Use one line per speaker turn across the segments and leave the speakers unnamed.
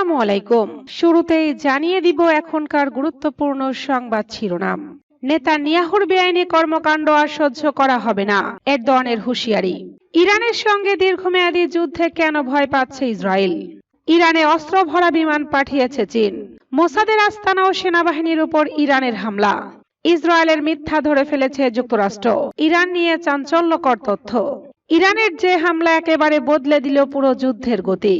আসসালামু আলাইকুম। শুরুতেই জানিয়ে দিব এখনকার গুরুত্বপূর্ণ সংবাদ শিরোনাম। নেতা নিয়াহুর বেআইনি কর্মকাণ্ড আর সহ্য করা হবে না এরদনের হুঁশিয়ারি। ইরানের সঙ্গে দীর্ঘমেয়াদী যুদ্ধে কেন ভয় পাচ্ছে ইসরায়েল? ইরানে অস্ত্র ভরা বিমান পাঠিয়েছে চীন। মোসাদের আস্তানা ও সেনাবাহিনীর উপর ইরানের হামলা। ইসরায়েলের মিথ্যা ধরে ফেলেছে যুক্তরাষ্ট্র। ইরান নিয়ে চাঞ্চল্যকর তথ্য। ইরানের যে হামলা একেবারে বদলে দিল পুরো যুদ্ধের গতি।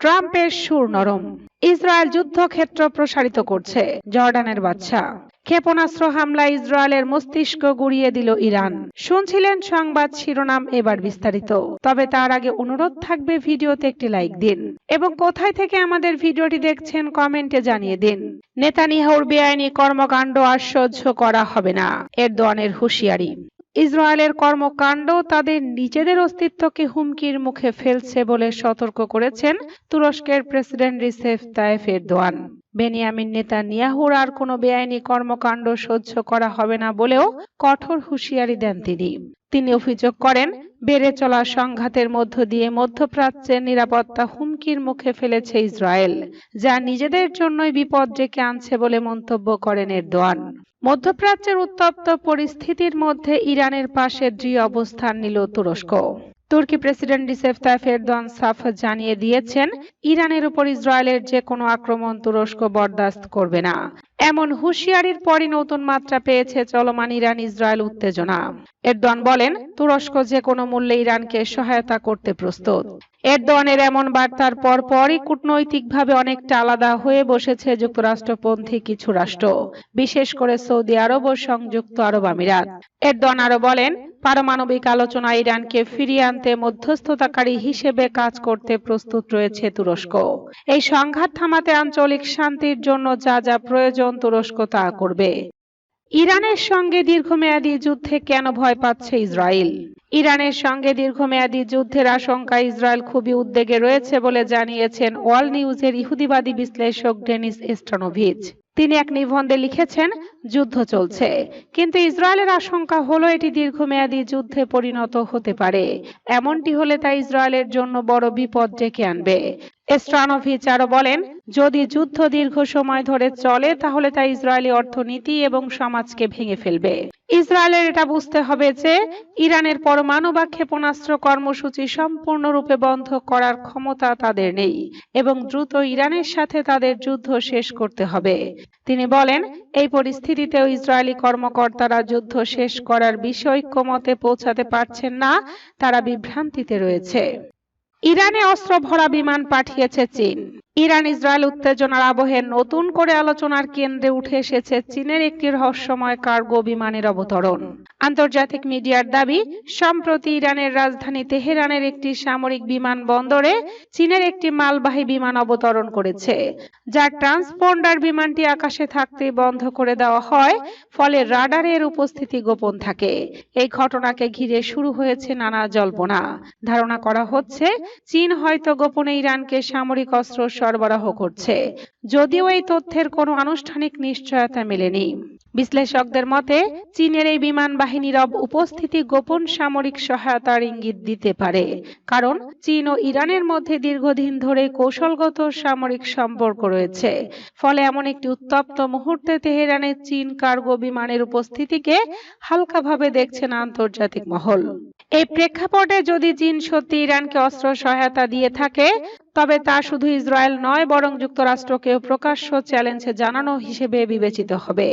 ট্রাম্পের সুর নরম। ইসরায়েল যুদ্ধক্ষেত্র প্রসারিত করছে। জর্ডানের বাচ্চা ক্ষেপণাস্ত্র হামলা ইসরায়েলের মস্তিষ্ক গুড়িয়ে দিল ইরান। শুনছিলেন সংবাদ শিরোনাম এবার বিস্তারিত। তবে তার আগে অনুরোধ থাকবে ভিডিওতে একটি লাইক দিন। এবং কোথায় থেকে আমাদের ভিডিওটি দেখছেন কমেন্টে জানিয়ে দিন। নেতানিয়াহুর বেআইনি কর্মকাণ্ড আর সহ্য করা হবে না। এরদোয়ানের হুঁশিয়ারি। ইসরায়েলের কর্মকাণ্ড তাদের নিজেদের অস্তিত্বকে হুমকির মুখে ফেলছে বলে সতর্ক করেছেন তুরস্কের president Recep Tayyip Erdogan. Benjamin নেতা নিয়াহুর আর কোনো বেআইনি কর্মকাণ্ড সহ্য করা হবে না বলেও কঠোর হুঁশিয়ারি দেন তিনি। তিনি অভিযোগ করেন বেড়ে চলা সংঘাতের মধ্য দিয়ে মধ্যপ্রাচ্যের নিরাপত্তা হুমকির মুখে ফেলেছে ইসরায়েল, যা নিজেদের জন্যই বিপদ ডেকে আনছে বলে মন্তব্য করেন এরদোয়ান। মধ্যপ্রাচ্যের উত্তপ্ত পরিস্থিতির মধ্যে ইরানের পাশে দৃঢ় অবস্থান নিল তুরস্ক। তুর্কি প্রেসিডেন্ট রিসেফ তাইফ এরদোয়ান সাফ জানিয়ে দিয়েছেন, ইরানের উপর ইসরায়েলের যে কোনো আক্রমণ তুরস্ক বরদাস্ত করবে না। এমন হুঁশিয়ারির পরই নতুন মাত্রা পেয়েছে চলমান ইরান ইসরায়েল উত্তেজনা। এরদোয়ান বলেন, তুরস্ক যে কোনো মূল্যে ইরানকে সহায়তা করতে প্রস্তুত। এরদোয়ানের এমন বার্তার পর পরই কূটনৈতিকভাবে অনেকটা আলাদা হয়ে বসেছে যুক্তরাষ্ট্রপন্থী কিছু রাষ্ট্র, বিশেষ করে সৌদি আরব ও সংযুক্ত আরব আমিরাত। এরদোয়ান আরও বলেন পারমাণবিক আলোচনা ইরানকে ফিরিয়ে আনতে মধ্যস্থতাকারী হিসেবে কাজ করতে প্রস্তুত রয়েছে তুরস্ক। এই সংঘাত থামাতে আঞ্চলিক শান্তির জন্য যা যা প্রয়োজন তুরস্ক তা করবে। ইরানের সঙ্গে দীর্ঘমেয়াদী যুদ্ধে কেন ভয় পাচ্ছে ইসরায়েল? ইরানের সঙ্গে দীর্ঘমেয়াদী যুদ্ধের আশঙ্কা ইসরায়েল খুবই উদ্বেগে রয়েছে বলে জানিয়েছেন ওয়াল নিউজের ইহুদিবাদী বিশ্লেষক ডেনিস এস্টানোভিচ। তিনি এক নিবন্ধে লিখেছেন যুদ্ধ চলছে। কিন্তু ইসরায়েলের আশঙ্কা হলো এটি দীর্ঘমেয়াদী যুদ্ধে পরিণত হতে পারে। এমনটি হলে তা ইসরায়েলের জন্য বড় বিপদ ডেকে আনবে। এস্ট্রানোভিচ আরও বলেন, যদি যুদ্ধ দীর্ঘ সময় ধরে চলে, তাহলে তা ইসরায়েলি অর্থনীতি এবং সমাজকে ভেঙে ফেলবে। ইসরায়েলের এটা বুঝতে হবে যে, ইরানের পরমাণু বা ক্ষেপণাস্ত্র কর্মসূচি সম্পূর্ণরূপে বন্ধ করার ক্ষমতা তাদের নেই এবং দ্রুত ইরানের সাথে তাদের যুদ্ধ শেষ করতে হবে। তিনি বলেন, এই পরিস্থিতিতেও ইসরায়েলি কর্মকর্তারা যুদ্ধ শেষ করার বিষয়ে ঐক্যমতে পৌঁছাতে পারছেন না তারা বিভ্রান্তিতে রয়েছে। ইরানে অস্ত্র ভরা বিমান পাঠিয়েছে চীন। ইরান ইসরায়েল উত্তেজনার আবহে নতুন করে আলোচনার কেন্দ্রে উঠে এসেছে চীনের একটি রহস্যময় কার্গো বিমানের অবতরণ। আন্তর্জাতিক মিডিয়ার দাবি, সম্প্রতি ইরানের রাজধানী তেহরানের একটি সামরিক বিমান বন্দরে চীনের একটি মালবাহী বিমান অবতরণ করেছে যার ট্রান্সপন্ডার বিমানটি আকাশে থাকতে বন্ধ করে দেওয়া হয়, ফলে রাডারের উপস্থিতি গোপন থাকে। এই ঘটনাকে ঘিরে শুরু হয়েছে নানা জল্পনা। ধারণা করা হচ্ছে চীন হয়তো গোপনে ইরানকে সামরিক অস্ত্র সরবরাহ করছে। যদিও এই তথ্যের কোনো আনুষ্ঠানিক নিশ্চয়তা মেলেনি। বিশ্লেষকদের মতে, চীনের এই বিমান বাহিনীর উপস্থিতি গোপন সামরিক সহায়তার ইঙ্গিত দিতে পারে, কারণ চীন ও ইরানের মধ্যে দীর্ঘদিন ধরে কৌশলগত সামরিক সম্পর্ক রয়েছে। ফলে এমন একটি উত্তপ্ত মুহূর্তে তেহরানে চীন কার্গো বিমানের উপস্থিতিকে হালকাভাবে দেখছেন আন্তর্জাতিক মহল। এই প্রেক্ষাপটে যদি চীন সত্যি ইরানকে অস্ত্র সহায়তা দিয়ে থাকে, তবে তা শুধু ইসরায়েল নয়, বরং যুক্তরাষ্ট্রকেও প্রকাশ্য চ্যালেঞ্জে জানানো হিসেবে বিবেচিত হবে।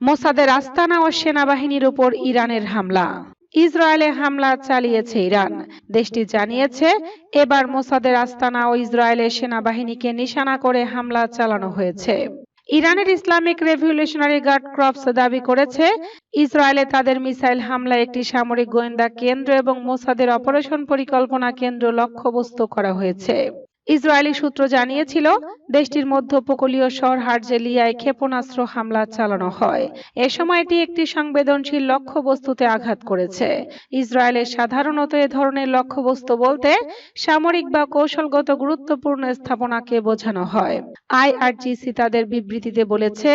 মোসাদের আস্তানা ও সেনাবাহিনীর উপর ইরানের হামলা। ইসরায়েলে হামলা চালিয়েছে ইরান। দেশটি জানিয়েছে, এবার মোসাদের আস্তানা ও ইসরায়েলের সেনাবাহিনীকে নিশানা করে হামলা চালানো হয়েছে। ইরানের ইসলামিক রেভলিউশনারি গার্ড ক্রপস দাবি করেছে, ইসরায়েলে তাদের মিসাইল হামলা একটি সামরিক গোয়েন্দা কেন্দ্র এবং মোসাদের অপারেশন পরিকল্পনা কেন্দ্র লক্ষ্যবস্তু করা হয়েছে। ইসরায়েলি সূত্র জানিয়েছিল, দেশটির মধ্য উপকূলীয় শহর হার্জেলিয়ায় ক্ষেপণাস্ত্র হামলা চালানো হয়। এ সময় এটি একটি সংবেদনশীল লক্ষ্যবস্তুতে আঘাত করেছে। ইসরায়েলের সাধারণত এ ধরনের লক্ষ্যবস্তু বলতে সামরিক বা কৌশলগত গুরুত্বপূর্ণ স্থাপনাকে বোঝানো হয়। আইআরজিসি তাদের বিবৃতিতে বলেছে,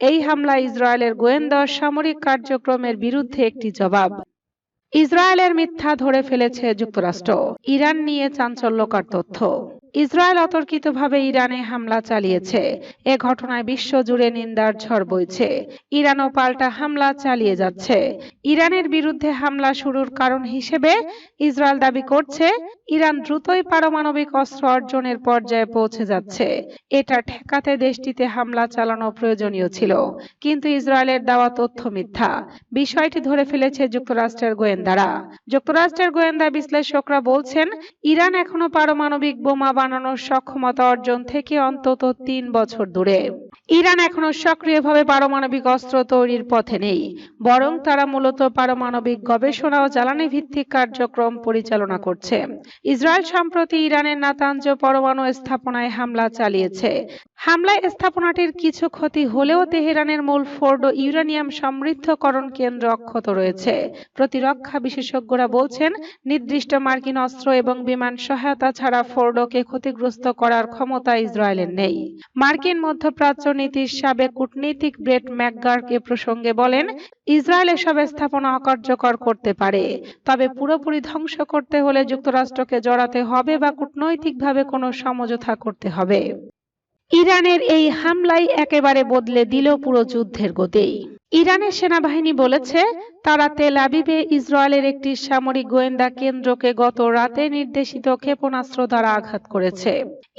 এই হামলা ইসরায়েলের গোয়েন্দা সামরিক কার্যক্রমের বিরুদ্ধে একটি জবাব। ইসরায়েলের মিথ্যা ধরে ফেলেছে যুক্তরাষ্ট্র। ইরান নিয়ে চাঞ্চল্যকর তথ্য। ইসরায়েল অতর্কিতভাবে ইরানে হামলা চালিয়েছে। এ ঘটনায় বিশ্বজুড়ে নিন্দার ঝড় বইছে। ইরানও পাল্টা হামলা চালিয়ে যাচ্ছে। ইরানের বিরুদ্ধে হামলা শুরুর কারণ হিসেবে ইসরায়েল দাবি করছে, ইরান দ্রুতই পারমাণবিক অস্ত্র অর্জনের পর্যায়ে পৌঁছে যাচ্ছে। এটা ঠেকাতে দেশটিতে হামলা চালানো প্রয়োজনীয় ছিল, কিন্তু ইসরায়েলের দেওয়া তথ্য মিথ্যা। বিষয়টি ধরে ফেলেছে যুক্তরাষ্ট্রের গোয়েন্দারা। যুক্তরাষ্ট্রের গোয়েন্দা বিশ্লেষকরা বলছেন, ইরান এখনও পারমাণবিক বোমা বানানোর সক্ষমতা অর্জন থেকে অন্তত তিন বছর দূরে। ইরান এখনও সক্রিয়ভাবে পারমাণবিক অস্ত্র তৈরির পথে নেই, বরং তারা মূলত পারমাণবিক গবেষণা ও জ্বালানি ভিত্তিক কার্যক্রম পরিচালনা করছে। ইসরায়েল সম্প্রতি ইরানের নাতাঞ্জ পরমাণু স্থাপনায় হামলা চালিয়েছে। হামলায় স্থাপনাটির কিছু ক্ষতি হলেও তেহরানের মূল ফোর্ডো ইউরেনিয়াম সমৃদ্ধকরণ কেন্দ্র অক্ষত রয়েছে। প্রতিরক্ষা বিশেষজ্ঞরা বলছেন, নির্দিষ্ট মার্কিন অস্ত্র এবং বিমান সহায়তা ছাড়া ফোর্ডোকে ক্ষতিগ্রস্ত করার ক্ষমতা ইসরায়েলের নেই। মার্কিন মধ্যপ্রাচ্য নীতির সাবেক কূটনীতিক ব্রেট ম্যাকগার্ক এ প্রসঙ্গে বলেন, ইসরায়েল এসব স্থাপনা অকার্যকর করতে পারে, তবে পুরোপুরি ধ্বংস করতে হলে যুক্তরাষ্ট্রকে জড়াতে হবে বা কূটনৈতিকভাবে কোনো সমঝোতা করতে হবে। ইরানের এই হামলাই একেবারে বদলে দিল পুরো যুদ্ধের গতি। ইরানের সেনাবাহিনী বলেছে, তারা তেল আবিবে ইসরায়েলের একটি সামরিক গোয়েন্দা কেন্দ্রকে গত রাতে নির্দেশিত ক্ষেপণাস্ত্র দ্বারা আঘাত করেছে।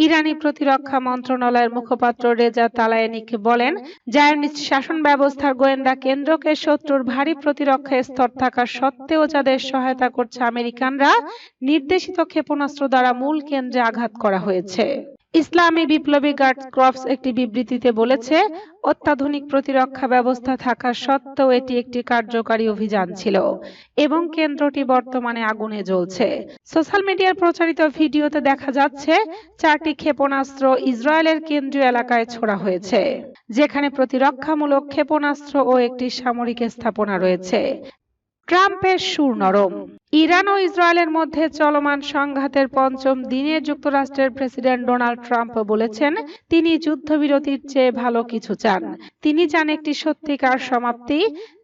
ইরানি প্রতিরক্ষা মন্ত্রণালয়ের মুখপাত্র রেজা তালায়ানিক বলেন জায়নিস্ট শাসন ব্যবস্থার গোয়েন্দা কেন্দ্রকে শত্রুর ভারী প্রতিরক্ষা স্তর থাকা সত্ত্বেও যাদের সহায়তা করছে আমেরিকানরা, নির্দেশিত ক্ষেপণাস্ত্র দ্বারা মূল কেন্দ্রে আঘাত করা হয়েছে। ইসলামী বিপ্লবী গার্ড ক্রপস একটি বিবৃতিতে বলেছে, অত্যাধুনিক প্রতিরক্ষা ব্যবস্থা থাকা সত্ত্বেও এটি একটি কার্যকারী অভিযান ছিল এবং কেন্দ্রটি বর্তমানে আগুনে জ্বলছে। সোশ্যাল মিডিয়ার প্রচারিত ভিডিওতে দেখা যাচ্ছে, চারটি ক্ষেপণাস্ত্র ইসরায়েলের কেন্দ্রীয় এলাকায় ছোড়া হয়েছে, যেখানে প্রতিরক্ষামূলক ক্ষেপণাস্ত্র ও একটি সামরিক স্থাপনা রয়েছে। ট্রাম্পের সুর নরম। ইরান ও ইসরায়েলের মধ্যে চলমান সংঘাতের পঞ্চম দিনে যুক্তরাষ্ট্রের প্রেসিডেন্ট ডোনাল্ড ট্রাম্প বলেছেন, তিনি যুদ্ধবিরতির চেয়ে ভালো কিছু চান। তিনি চান একটি সত্যিকার সমাপ্তি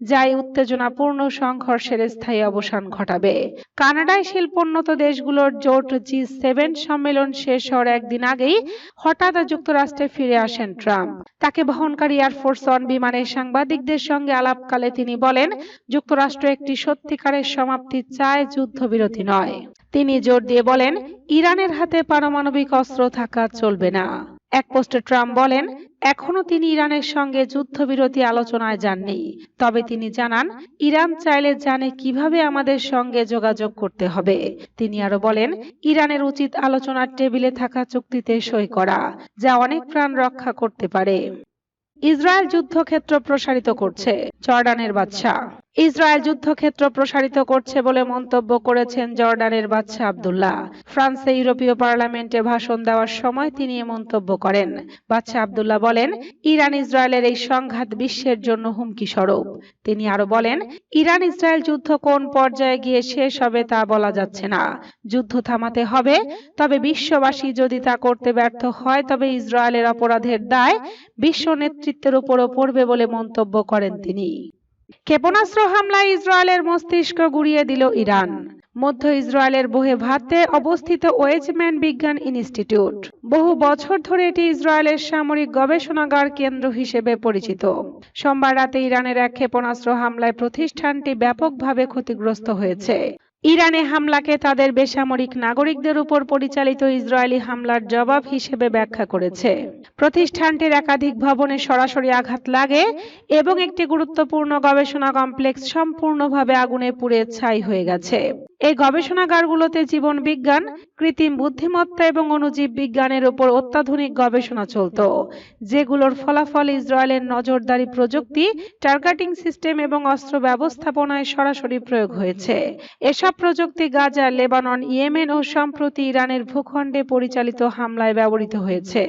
যা এই উত্তেজনাপূর্ণ সংঘর্ষের স্থায়ী অবসান ঘটাবে। কানাডায় শিল্পোন্নত দেশগুলোর জোট জি সেভেন সম্মেলন শেষ হওয়ার একদিন আগেই হঠাৎ যুক্তরাষ্ট্রে ফিরে আসেন ট্রাম্প। তাকে বহনকারী এয়ারফোর্স ওয়ান বিমানে সাংবাদিকদের সঙ্গে আলাপকালে তিনি বলেন, যুক্তরাষ্ট্র একটি সত্যিকারের সমাপ্তি চায় যুদ্ধবিরতি নয়। তিনি জোর দিয়ে বলেন, ইরানের হাতে পারমাণবিক অস্ত্র থাকা চলবে না। এক পোস্টে ট্রাম্প বলেন এখনও তিনি ইরানের সঙ্গে যুদ্ধবিরতি আলোচনায় যাননি। তবে তিনি জানান, ইরান চাইলে জানে কীভাবে আমাদের সঙ্গে যোগাযোগ করতে হবে। তিনি আরও বলেন, ইরানের উচিত আলোচনার টেবিলে থাকা চুক্তিতে সই করা, যা অনেক প্রাণ রক্ষা করতে পারে। ইসরায়েল যুদ্ধক্ষেত্র প্রসারিত করছে। জর্ডানের বাদশা ইসরায়েল যুদ্ধক্ষেত্র প্রসারিত করছে বলে মন্তব্য করেছেন জর্ডানের বাদশা আবদুল্লাহ। ফ্রান্সে ইউরোপীয় পার্লামেন্টে ভাষণ দেওয়ার সময় তিনি এ মন্তব্য করেন। বাদশা আবদুল্লাহ বলেন, ইরান ইসরায়েলের এই সংঘাত বিশ্বের জন্য হুমকি স্বরূপ। তিনি আরও বলেন, ইরান ইসরায়েল যুদ্ধ কোন পর্যায়ে গিয়ে শেষ হবে তা বলা যাচ্ছে না। যুদ্ধ থামাতে হবে, তবে বিশ্ববাসী যদি তা করতে ব্যর্থ হয়, তবে ইসরায়েলের অপরাধের দায় বিশ্ব নেতৃত্বের উপরও পড়বে বলে মন্তব্য করেন তিনি। ক্ষেপণাস্ত্র হামলায় ইসরায়েলের মস্তিষ্ক গুড়িয়ে দিল ইরান। মধ্য ইসরায়েলের বহে ভাতে অবস্থিত ওয়েজম্যান বিজ্ঞান ইনস্টিটিউট। বহু বছর ধরে এটি ইসরায়েলের সামরিক গবেষণাগার কেন্দ্র হিসেবে পরিচিত। সোমবার রাতে ইরানের এক ক্ষেপণাস্ত্র হামলায় প্রতিষ্ঠানটি ব্যাপকভাবে ক্ষতিগ্রস্ত হয়েছে। ইরানে হামলাকে তাদের বেসামরিক নাগরিকদের উপর পরিচালিত ইসরায়েলি হামলার জবাব হিসেবে ব্যাখ্যা করেছে। প্রতিষ্ঠানটির একাধিক ভবনে সরাসরি আঘাত লাগে এবং একটি গুরুত্বপূর্ণ গবেষণা কমপ্লেক্স সম্পূর্ণভাবে আগুনে পুড়ে ছাই হয়ে গেছে। এই গবেষণাগারগুলোতে জীবন বিজ্ঞান কৃত্রিম বুদ্ধিমত্তা এবং অণুজীব বিজ্ঞানের উপর অত্যাধুনিক গবেষণা চলত, যেগুলোর ফলাফল ইসরায়েলের নজরদারি প্রযুক্তি, টার্গেটিং সিস্টেম এবং অস্ত্র ব্যবস্থাপনায় সরাসরি প্রয়োগ হয়েছে। এসব প্রযুক্তি গাজা, লেবানন, ইয়েমেন ও সম্প্রতি ইরানের ভূখণ্ডে পরিচালিত হামলায় ব্যবহৃত হয়েছে।